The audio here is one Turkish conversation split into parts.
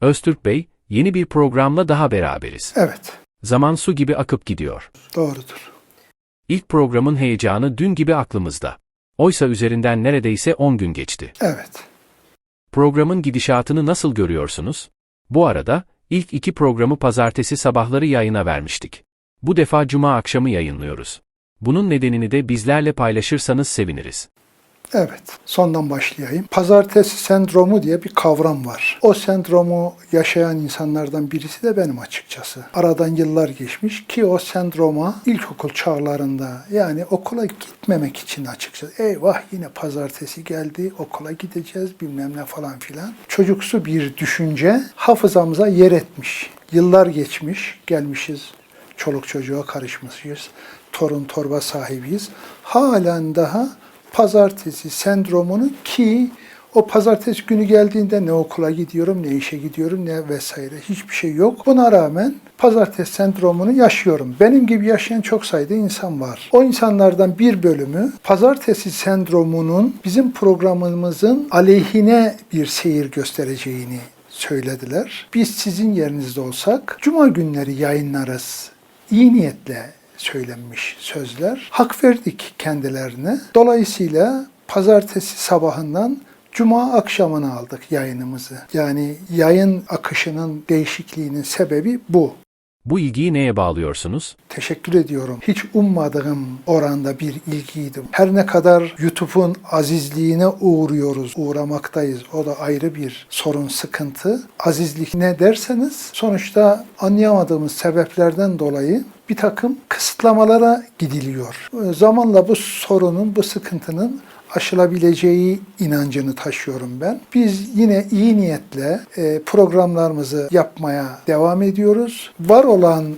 Öztürk Bey, yeni bir programla daha beraberiz. Evet, Zaman su gibi akıp gidiyor. doğrudur. İlk programın heyecanı dün gibi aklımızda. Oysa üzerinden neredeyse 10 gün geçti. Evet. Programın gidişatını nasıl görüyorsunuz? Bu arada, ilk iki programı pazartesi sabahları yayına vermiştik. Bu defa cuma akşamı yayınlıyoruz. Bunun nedenini de bizlerle paylaşırsanız seviniriz. Evet, sondan başlayayım. Pazartesi sendromu diye bir kavram var. O sendromu yaşayan insanlardan birisi de benim açıkçası. Aradan yıllar geçmiş ki o sendroma ilkokul çağlarında yani okula gitmemek için açıkçası. Eyvah yine pazartesi geldi, okula gideceğiz bilmem ne falan filan. Çocuksu bir düşünce hafızamıza yer etmiş. Yıllar geçmiş, gelmişiz çoluk çocuğa karışmışız. Torun torba sahibiyiz. Halen daha pazartesi sendromunu ki o pazartesi günü geldiğinde ne okula gidiyorum, ne işe gidiyorum, ne vesaire hiçbir şey yok. Buna rağmen pazartesi sendromunu yaşıyorum. Benim gibi yaşayan çok sayıda insan var. O insanlardan bir bölümü pazartesi sendromunun bizim programımızın aleyhine bir seyir göstereceğini söylediler. Biz sizin yerinizde olsak cuma günleri yayınlarız. İyi niyetle söylenmiş sözler. Hak verdik kendilerine. Dolayısıyla pazartesi sabahından Cuma akşamına aldık yayınımızı. Yani yayın akışının değişikliğinin sebebi bu. Bu ilgiyi neye bağlıyorsunuz? Teşekkür ediyorum. Hiç ummadığım oranda bir ilgiydi. Her ne kadar YouTube'un azizliğine uğruyoruz, uğramaktayız. O da ayrı bir sorun, sıkıntı. Azizlik ne derseniz sonuçta anlayamadığımız sebeplerden dolayı bir takım kısıtlamalara gidiliyor. Zamanla bu sorunun, bu sıkıntının aşılabileceği inancını taşıyorum ben. Biz yine iyi niyetle e, programlarımızı yapmaya devam ediyoruz. Var olan e,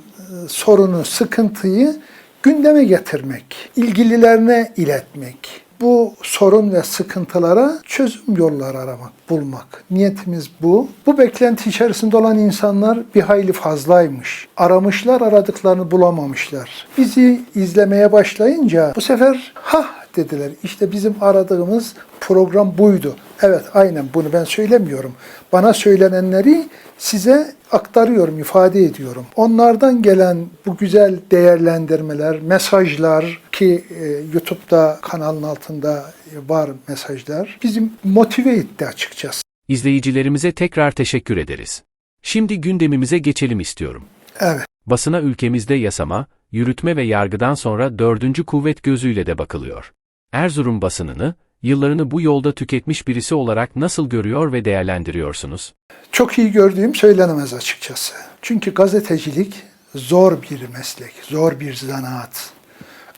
sorunu, sıkıntıyı gündeme getirmek, ilgililerine iletmek, bu sorun ve sıkıntılara çözüm yolları aramak, bulmak. Niyetimiz bu. Bu beklenti içerisinde olan insanlar bir hayli fazlaymış. Aramışlar, aradıklarını bulamamışlar. Bizi izlemeye başlayınca bu sefer ha dediler. İşte bizim aradığımız program buydu. Evet aynen bunu ben söylemiyorum. Bana söylenenleri size aktarıyorum, ifade ediyorum. Onlardan gelen bu güzel değerlendirmeler, mesajlar ki e, YouTube'da kanalın altında var mesajlar bizim motive etti açıkçası. İzleyicilerimize tekrar teşekkür ederiz. Şimdi gündemimize geçelim istiyorum. Evet. Basına ülkemizde yasama, yürütme ve yargıdan sonra dördüncü kuvvet gözüyle de bakılıyor. Erzurum basınını, yıllarını bu yolda tüketmiş birisi olarak nasıl görüyor ve değerlendiriyorsunuz? Çok iyi gördüğüm söylenemez açıkçası. Çünkü gazetecilik zor bir meslek, zor bir zanaat.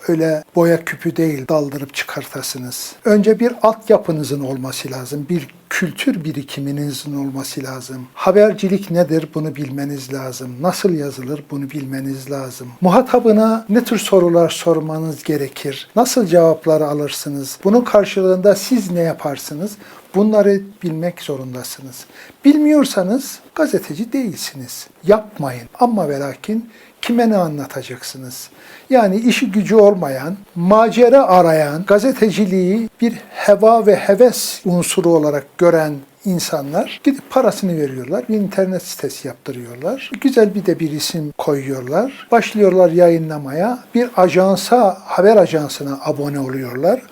Öyle boya küpü değil daldırıp çıkartasınız. Önce bir altyapınızın olması lazım. Bir kültür birikiminizin olması lazım. Habercilik nedir bunu bilmeniz lazım. Nasıl yazılır bunu bilmeniz lazım. Muhatabına ne tür sorular sormanız gerekir. Nasıl cevapları alırsınız. Bunun karşılığında siz ne yaparsınız? Bunları bilmek zorundasınız. Bilmiyorsanız gazeteci değilsiniz. Yapmayın. Ama ve lakin kime ne anlatacaksınız? Yani işi gücü olmayan, macera arayan, gazeteciliği bir heva ve heves unsuru olarak gören insanlar gidip parasını veriyorlar. Bir internet sitesi yaptırıyorlar. Güzel bir de bir isim koyuyorlar. Başlıyorlar yayınlamaya. Bir ajansa, haber ajansına abone oluyorlar.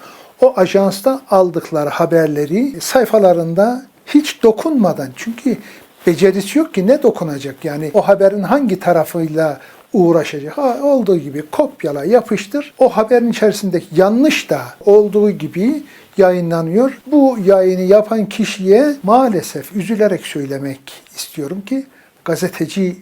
O ajanstan aldıkları haberleri sayfalarında hiç dokunmadan çünkü becerisi yok ki ne dokunacak yani o haberin hangi tarafıyla uğraşacak. Ha, olduğu gibi kopyala, yapıştır. O haberin içerisindeki yanlış da olduğu gibi yayınlanıyor. Bu yayını yapan kişiye maalesef üzülerek söylemek istiyorum ki gazeteci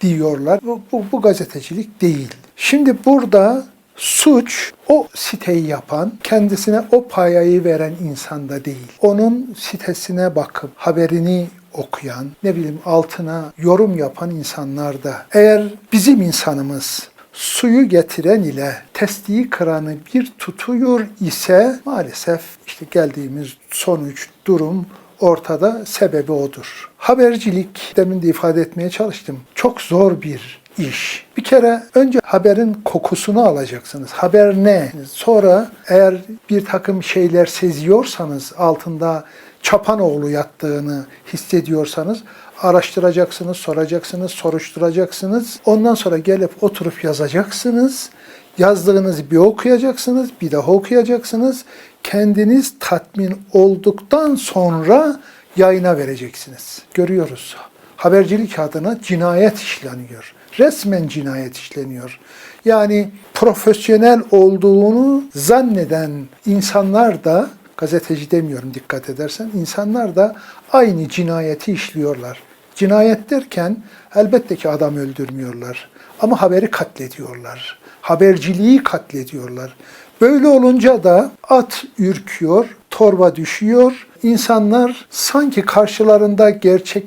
diyorlar. Bu, bu, bu gazetecilik değil. Şimdi burada suç o siteyi yapan, kendisine o payayı veren insanda değil. Onun sitesine bakıp haberini okuyan, ne bileyim altına yorum yapan insanlarda. Eğer bizim insanımız suyu getiren ile testiyi kıranı bir tutuyor ise maalesef işte geldiğimiz sonuç, durum ortada sebebi odur. Habercilik, demin de ifade etmeye çalıştım, çok zor bir iş. Bir kere önce haberin kokusunu alacaksınız. Haber ne? Sonra eğer bir takım şeyler seziyorsanız altında Çapanoğlu yattığını hissediyorsanız araştıracaksınız, soracaksınız, soruşturacaksınız. Ondan sonra gelip oturup yazacaksınız. Yazdığınızı bir okuyacaksınız, bir daha okuyacaksınız. Kendiniz tatmin olduktan sonra yayına vereceksiniz. Görüyoruz. Habercilik adına cinayet işleniyor. Resmen cinayet işleniyor. Yani profesyonel olduğunu zanneden insanlar da gazeteci demiyorum dikkat edersen insanlar da aynı cinayeti işliyorlar. Cinayet derken elbette ki adam öldürmüyorlar ama haberi katlediyorlar. Haberciliği katlediyorlar. Böyle olunca da at ürküyor, torba düşüyor. İnsanlar sanki karşılarında gerçek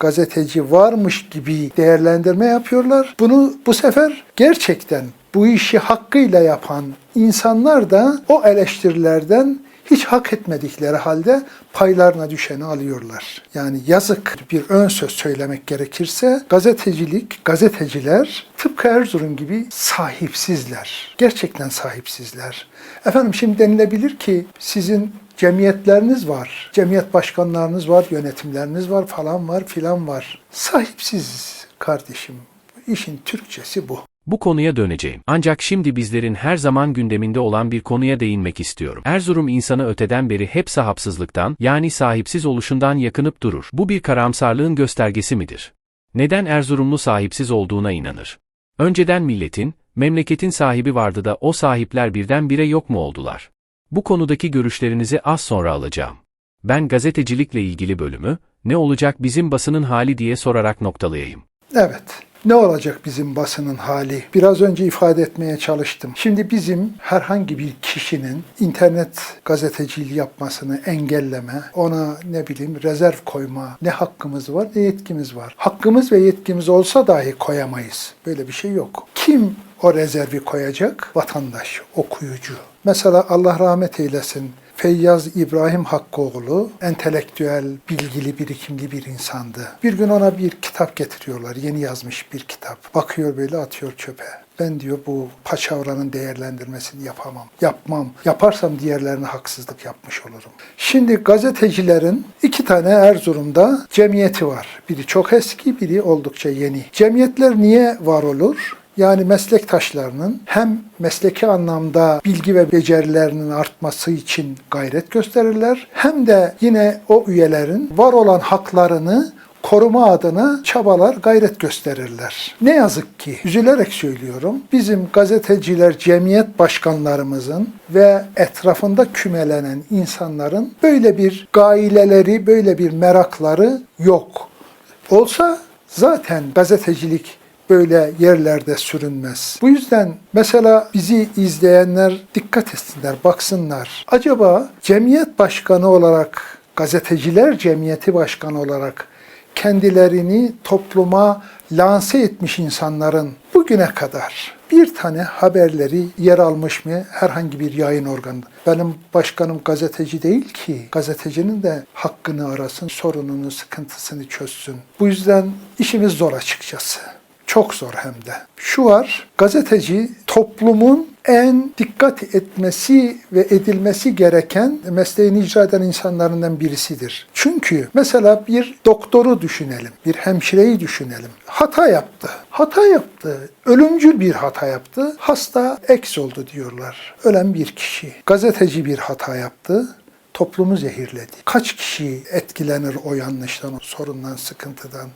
gazeteci varmış gibi değerlendirme yapıyorlar. Bunu bu sefer gerçekten bu işi hakkıyla yapan insanlar da o eleştirilerden hiç hak etmedikleri halde paylarına düşeni alıyorlar. Yani yazık bir ön söz söylemek gerekirse gazetecilik, gazeteciler tıpkı Erzurum gibi sahipsizler. Gerçekten sahipsizler. Efendim şimdi denilebilir ki sizin cemiyetleriniz var, cemiyet başkanlarınız var, yönetimleriniz var falan var filan var. Sahipsiz kardeşim. İşin Türkçesi bu. Bu konuya döneceğim. Ancak şimdi bizlerin her zaman gündeminde olan bir konuya değinmek istiyorum. Erzurum insanı öteden beri hep sahipsizlikten, yani sahipsiz oluşundan yakınıp durur. Bu bir karamsarlığın göstergesi midir? Neden Erzurumlu sahipsiz olduğuna inanır? Önceden milletin, memleketin sahibi vardı da o sahipler birdenbire yok mu oldular? Bu konudaki görüşlerinizi az sonra alacağım. Ben gazetecilikle ilgili bölümü, ne olacak bizim basının hali diye sorarak noktalayayım. Evet. Ne olacak bizim basının hali? Biraz önce ifade etmeye çalıştım. Şimdi bizim herhangi bir kişinin internet gazeteciliği yapmasını engelleme, ona ne bileyim rezerv koyma ne hakkımız var ne yetkimiz var. Hakkımız ve yetkimiz olsa dahi koyamayız. Böyle bir şey yok. Kim o rezervi koyacak? Vatandaş, okuyucu. Mesela Allah rahmet eylesin Feyyaz İbrahim Hakkıoğlu entelektüel, bilgili, birikimli bir insandı. Bir gün ona bir kitap getiriyorlar, yeni yazmış bir kitap. Bakıyor böyle atıyor çöpe. Ben diyor bu paçavranın değerlendirmesini yapamam, yapmam. Yaparsam diğerlerine haksızlık yapmış olurum. Şimdi gazetecilerin iki tane Erzurum'da cemiyeti var. Biri çok eski, biri oldukça yeni. Cemiyetler niye var olur? Yani meslektaşlarının hem mesleki anlamda bilgi ve becerilerinin artması için gayret gösterirler hem de yine o üyelerin var olan haklarını koruma adına çabalar, gayret gösterirler. Ne yazık ki, üzülerek söylüyorum, bizim gazeteciler, cemiyet başkanlarımızın ve etrafında kümelenen insanların böyle bir gaileleri, böyle bir merakları yok. Olsa zaten gazetecilik böyle yerlerde sürünmez. Bu yüzden mesela bizi izleyenler dikkat etsinler, baksınlar. Acaba cemiyet başkanı olarak, gazeteciler cemiyeti başkanı olarak kendilerini topluma lanse etmiş insanların bugüne kadar bir tane haberleri yer almış mı herhangi bir yayın organında? Benim başkanım gazeteci değil ki. Gazetecinin de hakkını arasın, sorununu, sıkıntısını çözsün. Bu yüzden işimiz zor açıkçası. Çok zor hem de. Şu var, gazeteci toplumun en dikkat etmesi ve edilmesi gereken mesleğini icra eden insanlarından birisidir. Çünkü mesela bir doktoru düşünelim, bir hemşireyi düşünelim. Hata yaptı. Hata yaptı. Ölümcül bir hata yaptı. Hasta eks oldu diyorlar. Ölen bir kişi. Gazeteci bir hata yaptı toplumu zehirledi. Kaç kişi etkilenir o yanlıştan, o sorundan, sıkıntıdan?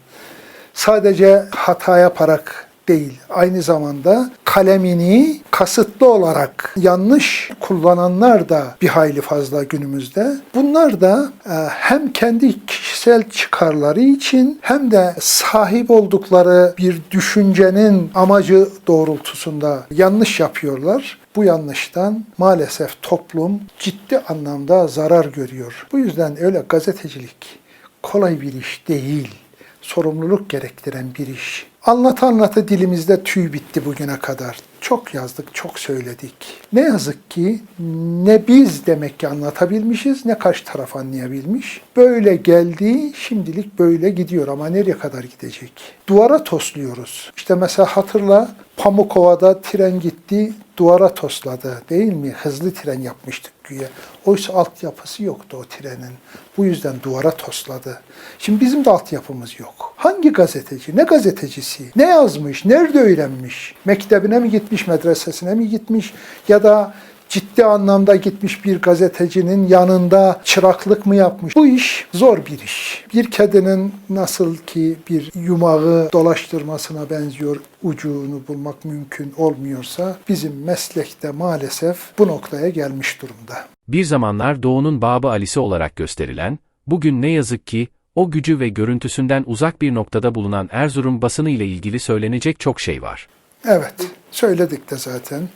Sadece hata yaparak değil, aynı zamanda kalemini kasıtlı olarak yanlış kullananlar da bir hayli fazla günümüzde. Bunlar da e, hem kendi kişisel çıkarları için hem de sahip oldukları bir düşüncenin amacı doğrultusunda yanlış yapıyorlar. Bu yanlıştan maalesef toplum ciddi anlamda zarar görüyor. Bu yüzden öyle gazetecilik kolay bir iş değil sorumluluk gerektiren bir iş. Anlata anlata dilimizde tüy bitti bugüne kadar. Çok yazdık, çok söyledik. Ne yazık ki ne biz demek ki anlatabilmişiz, ne karşı taraf anlayabilmiş. Böyle geldi, şimdilik böyle gidiyor ama nereye kadar gidecek? Duvara tosluyoruz. İşte mesela hatırla Pamukova'da tren gitti, duvara tosladı değil mi? Hızlı tren yapmıştık güya. Oysa altyapısı yoktu o trenin. Bu yüzden duvara tosladı. Şimdi bizim de altyapımız yok. Hangi gazeteci, ne gazetecisi, ne yazmış, nerede öğrenmiş? Mektebine mi gitmiş, medresesine mi gitmiş ya da ciddi anlamda gitmiş bir gazetecinin yanında çıraklık mı yapmış? Bu iş zor bir iş. Bir kedinin nasıl ki bir yumağı dolaştırmasına benziyor ucunu bulmak mümkün olmuyorsa bizim meslekte maalesef bu noktaya gelmiş durumda. Bir zamanlar Doğu'nun Babı Ali'si olarak gösterilen, bugün ne yazık ki, o gücü ve görüntüsünden uzak bir noktada bulunan Erzurum basını ile ilgili söylenecek çok şey var. Evet, söyledik de zaten.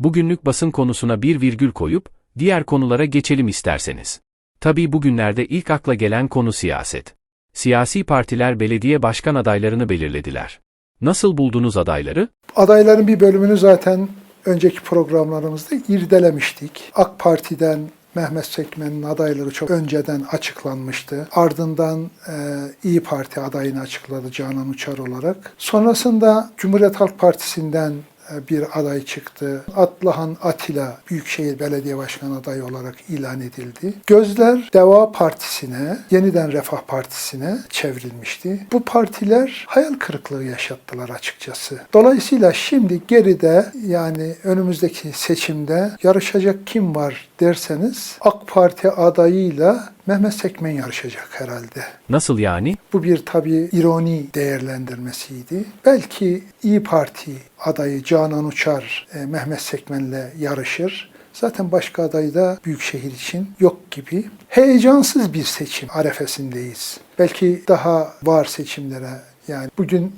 Bugünlük basın konusuna bir virgül koyup, diğer konulara geçelim isterseniz. Tabii bugünlerde ilk akla gelen konu siyaset. Siyasi partiler belediye başkan adaylarını belirlediler. Nasıl buldunuz adayları? Adayların bir bölümünü zaten önceki programlarımızda irdelemiştik. AK Parti'den Mehmet Sekmen'in adayları çok önceden açıklanmıştı. Ardından e, İyi Parti adayını açıkladı Canan Uçar olarak. Sonrasında Cumhuriyet Halk Partisi'nden bir aday çıktı. Atlahan Atilla Büyükşehir Belediye Başkanı adayı olarak ilan edildi. Gözler Deva Partisi'ne, Yeniden Refah Partisi'ne çevrilmişti. Bu partiler hayal kırıklığı yaşattılar açıkçası. Dolayısıyla şimdi geride yani önümüzdeki seçimde yarışacak kim var derseniz AK Parti adayıyla Mehmet Sekmen yarışacak herhalde. Nasıl yani? Bu bir tabii ironi değerlendirmesiydi. Belki İyi Parti adayı Canan Uçar e, Mehmet Sekmen'le yarışır. Zaten başka aday da Büyükşehir için yok gibi. Heyecansız bir seçim arefesindeyiz. Belki daha var seçimlere yani bugün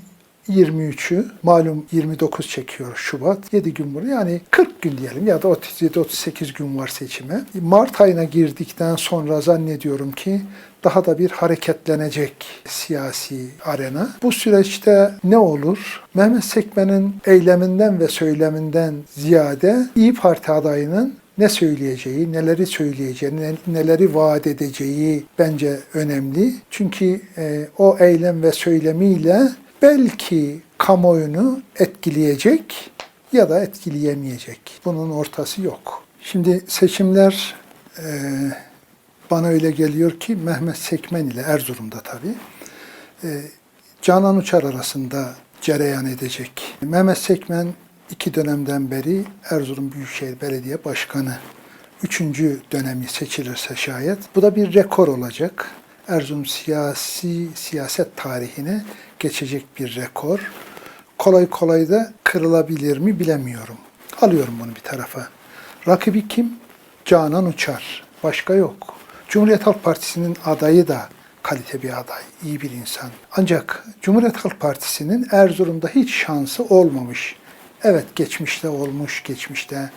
23'ü malum 29 çekiyor Şubat. 7 gün var. Yani 40 gün diyelim ya da 37-38 gün var seçime. Mart ayına girdikten sonra zannediyorum ki daha da bir hareketlenecek siyasi arena. Bu süreçte ne olur? Mehmet Sekmen'in eyleminden ve söyleminden ziyade İyi Parti adayının ne söyleyeceği, neleri söyleyeceği, ne- neleri vaat edeceği bence önemli. Çünkü e, o eylem ve söylemiyle belki kamuoyunu etkileyecek ya da etkileyemeyecek. Bunun ortası yok. Şimdi seçimler e, bana öyle geliyor ki Mehmet Sekmen ile Erzurum'da tabii e, Canan Uçar arasında cereyan edecek. Mehmet Sekmen iki dönemden beri Erzurum Büyükşehir Belediye Başkanı. Üçüncü dönemi seçilirse şayet. Bu da bir rekor olacak. Erzurum siyasi siyaset tarihine geçecek bir rekor. Kolay kolay da kırılabilir mi bilemiyorum. Alıyorum bunu bir tarafa. Rakibi kim? Canan Uçar. Başka yok. Cumhuriyet Halk Partisi'nin adayı da kalite bir aday, iyi bir insan. Ancak Cumhuriyet Halk Partisi'nin Erzurum'da hiç şansı olmamış. Evet geçmişte olmuş, geçmişte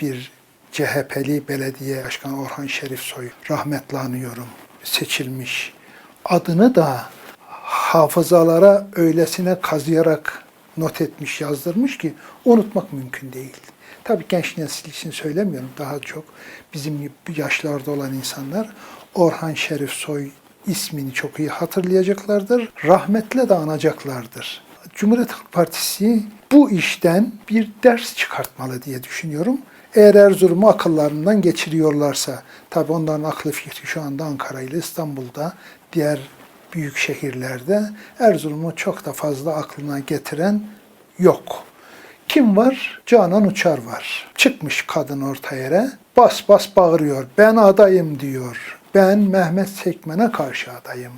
bir CHP'li belediye başkanı Orhan Şerif Soy rahmetli anıyorum. Seçilmiş. Adını da hafızalara öylesine kazıyarak not etmiş, yazdırmış ki unutmak mümkün değil. Tabii genç nesil için söylemiyorum. Daha çok bizim yaşlarda olan insanlar Orhan Şerif Soy ismini çok iyi hatırlayacaklardır. Rahmetle de anacaklardır. Cumhuriyet Halk Partisi bu işten bir ders çıkartmalı diye düşünüyorum. Eğer Erzurum'u akıllarından geçiriyorlarsa, tabii onların aklı fikri şu anda Ankara ile İstanbul'da, diğer büyük şehirlerde Erzurum'u çok da fazla aklına getiren yok. Kim var? Canan Uçar var. Çıkmış kadın orta yere, bas bas bağırıyor. Ben adayım diyor. Ben Mehmet Sekmen'e karşı adayım.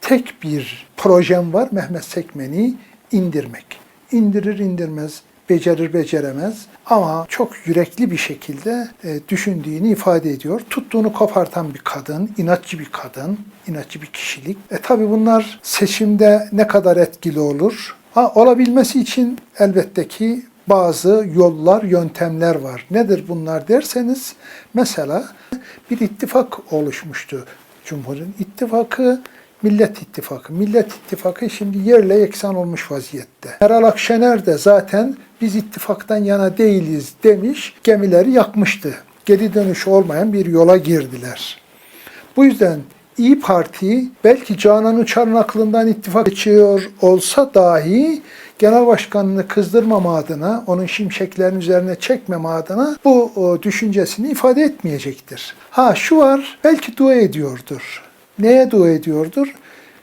Tek bir projem var Mehmet Sekmen'i indirmek. İndirir indirmez, becerir beceremez ama çok yürekli bir şekilde e, düşündüğünü ifade ediyor. Tuttuğunu kopartan bir kadın, inatçı bir kadın, inatçı bir kişilik. E tabi bunlar seçimde ne kadar etkili olur? Ha, olabilmesi için elbette ki bazı yollar, yöntemler var. Nedir bunlar derseniz mesela bir ittifak oluşmuştu. Cumhur'un ittifakı Millet İttifakı. Millet İttifakı şimdi yerle yeksan olmuş vaziyette. Meral Akşener de zaten biz ittifaktan yana değiliz demiş, gemileri yakmıştı. Geri dönüş olmayan bir yola girdiler. Bu yüzden İyi Parti belki Canan Uçar'ın aklından ittifak geçiyor olsa dahi genel başkanını kızdırmama adına, onun şimşeklerin üzerine çekmeme adına bu düşüncesini ifade etmeyecektir. Ha şu var, belki dua ediyordur. Neye dua ediyordur?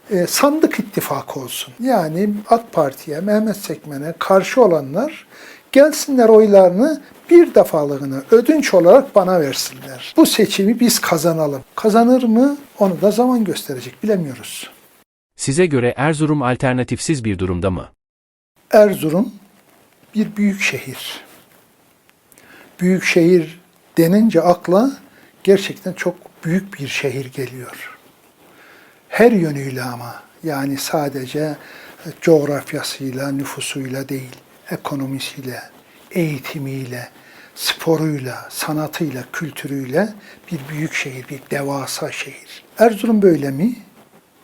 E, sandık ittifakı olsun. Yani AK Parti'ye, Mehmet Sekmen'e karşı olanlar gelsinler oylarını bir defalığına ödünç olarak bana versinler. Bu seçimi biz kazanalım. Kazanır mı? Onu da zaman gösterecek. Bilemiyoruz. Size göre Erzurum alternatifsiz bir durumda mı? Erzurum bir büyük şehir. Büyük şehir denince akla gerçekten çok büyük bir şehir geliyor. Her yönüyle ama yani sadece coğrafyasıyla, nüfusuyla değil, ekonomisiyle, eğitimiyle, sporuyla, sanatıyla, kültürüyle bir büyük şehir, bir devasa şehir. Erzurum böyle mi?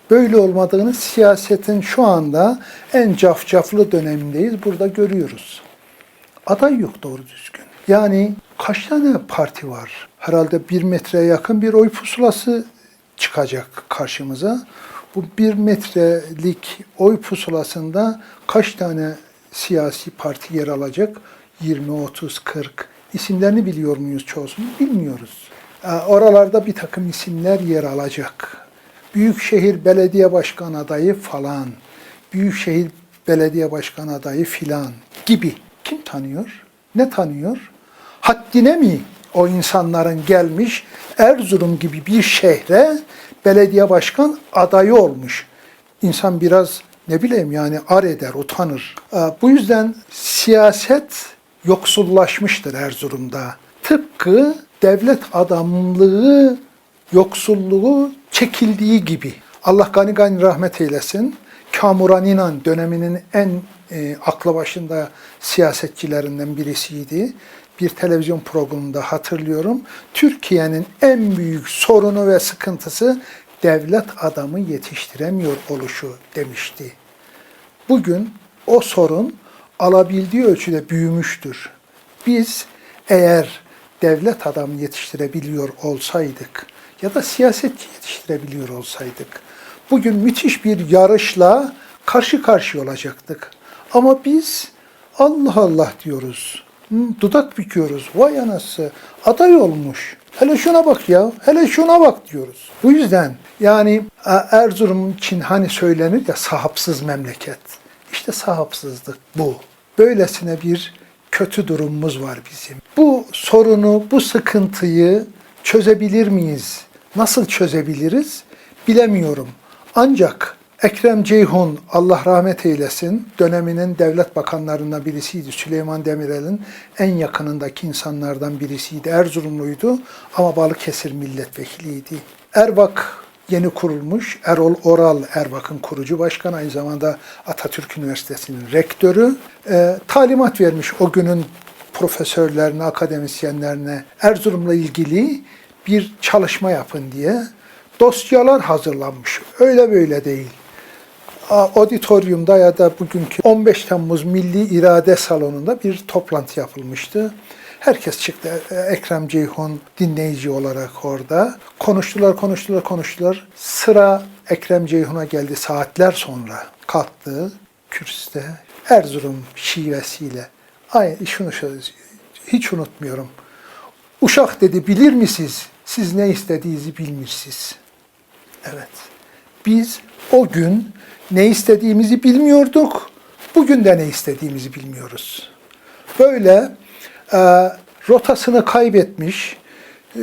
Böyle olmadığını siyasetin şu anda en cafcaflı dönemindeyiz. Burada görüyoruz. Aday yok doğru düzgün. Yani kaç tane parti var? Herhalde bir metreye yakın bir oy pusulası çıkacak karşımıza. Bu bir metrelik oy pusulasında kaç tane siyasi parti yer alacak? 20, 30, 40. İsimlerini biliyor muyuz çoğusunu? Bilmiyoruz. Ee, Oralarda bir takım isimler yer alacak. Büyükşehir Belediye Başkan adayı falan, Büyükşehir Belediye Başkan adayı filan gibi. Kim tanıyor? Ne tanıyor? Haddine mi o insanların gelmiş Erzurum gibi bir şehre belediye başkan adayı olmuş. İnsan biraz ne bileyim yani ar eder, utanır. Ee, Bu yüzden siyaset yoksullaşmıştır Erzurum'da. Tıpkı devlet adamlığı yoksulluğu çekildiği gibi. Allah gani gani rahmet eylesin. Kamuran İnan döneminin en e, aklı başında siyasetçilerinden birisiydi. Bir televizyon programında hatırlıyorum. Türkiye'nin en büyük sorunu ve sıkıntısı devlet adamı yetiştiremiyor oluşu demişti. Bugün o sorun alabildiği ölçüde büyümüştür. Biz eğer devlet adamı yetiştirebiliyor olsaydık ya da siyasetçi yetiştirebiliyor olsaydık bugün müthiş bir yarışla karşı karşıya olacaktık. Ama biz Allah Allah diyoruz. Dudak büküyoruz. Vay anası aday olmuş. Hele şuna bak ya. Hele şuna bak diyoruz. Bu yüzden yani e, Erzurum için hani söylenir ya sahipsiz memleket. İşte sahipsizlik bu. Böylesine bir kötü durumumuz var bizim. Bu sorunu, bu sıkıntıyı çözebilir miyiz? Nasıl çözebiliriz? Bilemiyorum. Ancak Ekrem Ceyhun, Allah rahmet eylesin, döneminin devlet bakanlarından birisiydi. Süleyman Demirel'in en yakınındaki insanlardan birisiydi. Erzurumluydu ama Balıkesir milletvekiliydi. Erbak yeni kurulmuş. Erol Oral Erbak'ın kurucu başkanı, aynı zamanda Atatürk Üniversitesi'nin rektörü. Ee, talimat vermiş o günün profesörlerine, akademisyenlerine Erzurum'la ilgili bir çalışma yapın diye dosyalar hazırlanmış. Öyle böyle değil. Auditorium'da ya da bugünkü 15 Temmuz Milli İrade Salonu'nda bir toplantı yapılmıştı. Herkes çıktı. Ekrem Ceyhun dinleyici olarak orada. Konuştular, konuştular, konuştular. Sıra Ekrem Ceyhun'a geldi saatler sonra. Kalktı kürsüde Erzurum şivesiyle. Ay şunu hiç unutmuyorum. Uşak dedi bilir misiniz? Siz ne istediğinizi bilmirsiniz. Evet. Biz o gün ne istediğimizi bilmiyorduk. Bugün de ne istediğimizi bilmiyoruz. Böyle e, rotasını kaybetmiş, e,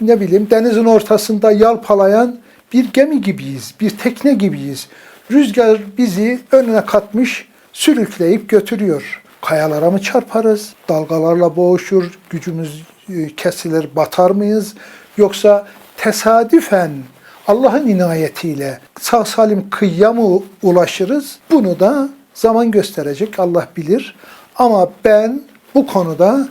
ne bileyim denizin ortasında yalpalayan bir gemi gibiyiz, bir tekne gibiyiz. Rüzgar bizi önüne katmış, sürükleyip götürüyor. Kayalara mı çarparız? Dalgalarla boğuşur, gücümüz e, kesilir, batar mıyız? Yoksa tesadüfen Allah'ın inayetiyle sağ salim kıyıya mı ulaşırız? Bunu da zaman gösterecek, Allah bilir. Ama ben bu konuda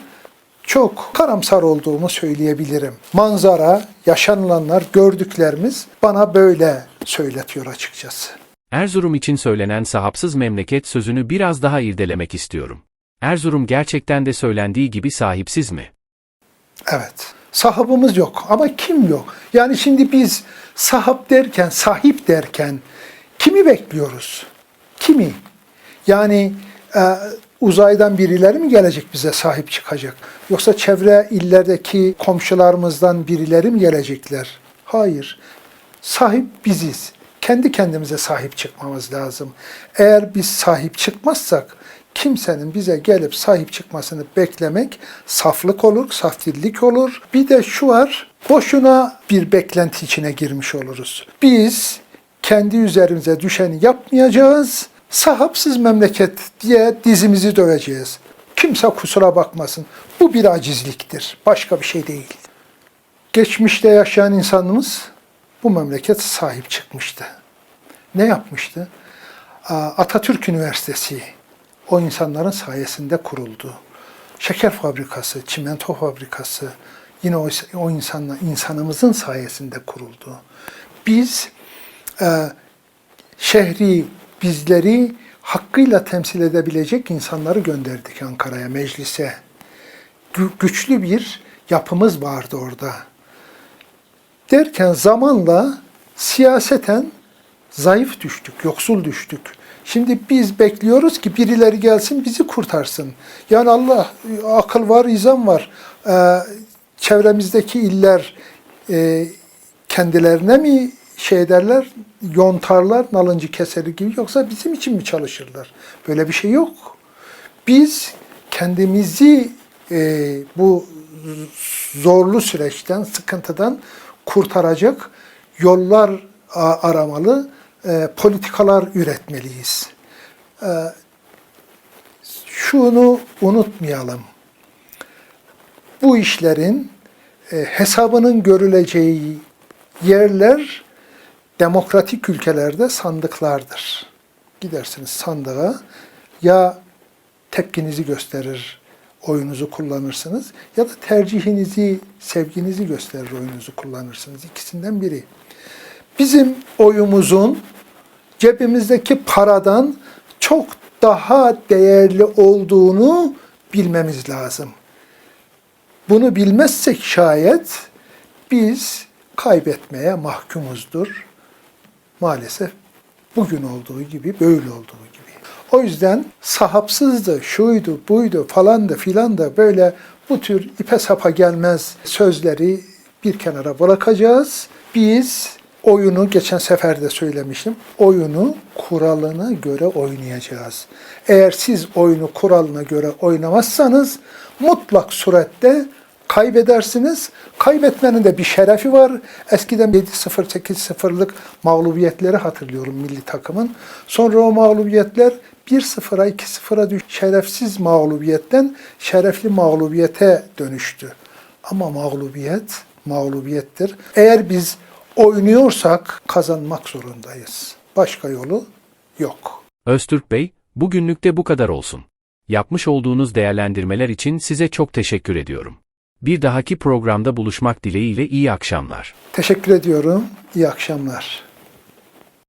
çok karamsar olduğumu söyleyebilirim. Manzara, yaşanılanlar, gördüklerimiz bana böyle söyletiyor açıkçası. Erzurum için söylenen sahapsız memleket sözünü biraz daha irdelemek istiyorum. Erzurum gerçekten de söylendiği gibi sahipsiz mi? Evet. Sahabımız yok ama kim yok? Yani şimdi biz sahap derken, sahip derken kimi bekliyoruz? Kimi? Yani e, uzaydan birileri mi gelecek bize sahip çıkacak? Yoksa çevre illerdeki komşularımızdan birileri mi gelecekler? Hayır. Sahip biziz. Kendi kendimize sahip çıkmamız lazım. Eğer biz sahip çıkmazsak kimsenin bize gelip sahip çıkmasını beklemek saflık olur, saftillik olur. Bir de şu var, boşuna bir beklenti içine girmiş oluruz. Biz kendi üzerimize düşeni yapmayacağız, sahapsız memleket diye dizimizi döveceğiz. Kimse kusura bakmasın. Bu bir acizliktir, başka bir şey değil. Geçmişte yaşayan insanımız bu memleket sahip çıkmıştı. Ne yapmıştı? Atatürk Üniversitesi o insanların sayesinde kuruldu. Şeker fabrikası, çimento fabrikası yine o, o insanla, insanımızın sayesinde kuruldu. Biz e, şehri, bizleri hakkıyla temsil edebilecek insanları gönderdik Ankara'ya, meclise. Gü- güçlü bir yapımız vardı orada. Derken zamanla siyaseten zayıf düştük, yoksul düştük. Şimdi biz bekliyoruz ki birileri gelsin bizi kurtarsın. Yani Allah akıl var, izan var. Ee, çevremizdeki iller e, kendilerine mi şey ederler, yontarlar, nalıncı keseri gibi yoksa bizim için mi çalışırlar? Böyle bir şey yok. Biz kendimizi e, bu zorlu süreçten, sıkıntıdan kurtaracak yollar aramalı, e, politikalar üretmeliyiz. E, şunu unutmayalım. Bu işlerin e, hesabının görüleceği yerler demokratik ülkelerde sandıklardır. Gidersiniz sandığa ya tepkinizi gösterir, oyunuzu kullanırsınız ya da tercihinizi, sevginizi gösterir, oyunuzu kullanırsınız. İkisinden biri. Bizim oyumuzun cebimizdeki paradan çok daha değerli olduğunu bilmemiz lazım. Bunu bilmezsek şayet biz kaybetmeye mahkumuzdur. Maalesef bugün olduğu gibi, böyle olduğu gibi. O yüzden sahapsızdı, şuydu, buydu falan da filan da böyle bu tür ipe sapa gelmez sözleri bir kenara bırakacağız. Biz oyunu geçen sefer de söylemiştim. Oyunu kuralına göre oynayacağız. Eğer siz oyunu kuralına göre oynamazsanız mutlak surette kaybedersiniz. Kaybetmenin de bir şerefi var. Eskiden 7-0, 8-0'lık mağlubiyetleri hatırlıyorum milli takımın. Sonra o mağlubiyetler 1-0'a, 2-0'a düş. Şerefsiz mağlubiyetten şerefli mağlubiyete dönüştü. Ama mağlubiyet mağlubiyettir. Eğer biz oynuyorsak kazanmak zorundayız. Başka yolu yok. Öztürk Bey, bugünlükte bu kadar olsun. Yapmış olduğunuz değerlendirmeler için size çok teşekkür ediyorum. Bir dahaki programda buluşmak dileğiyle iyi akşamlar. Teşekkür ediyorum. İyi akşamlar.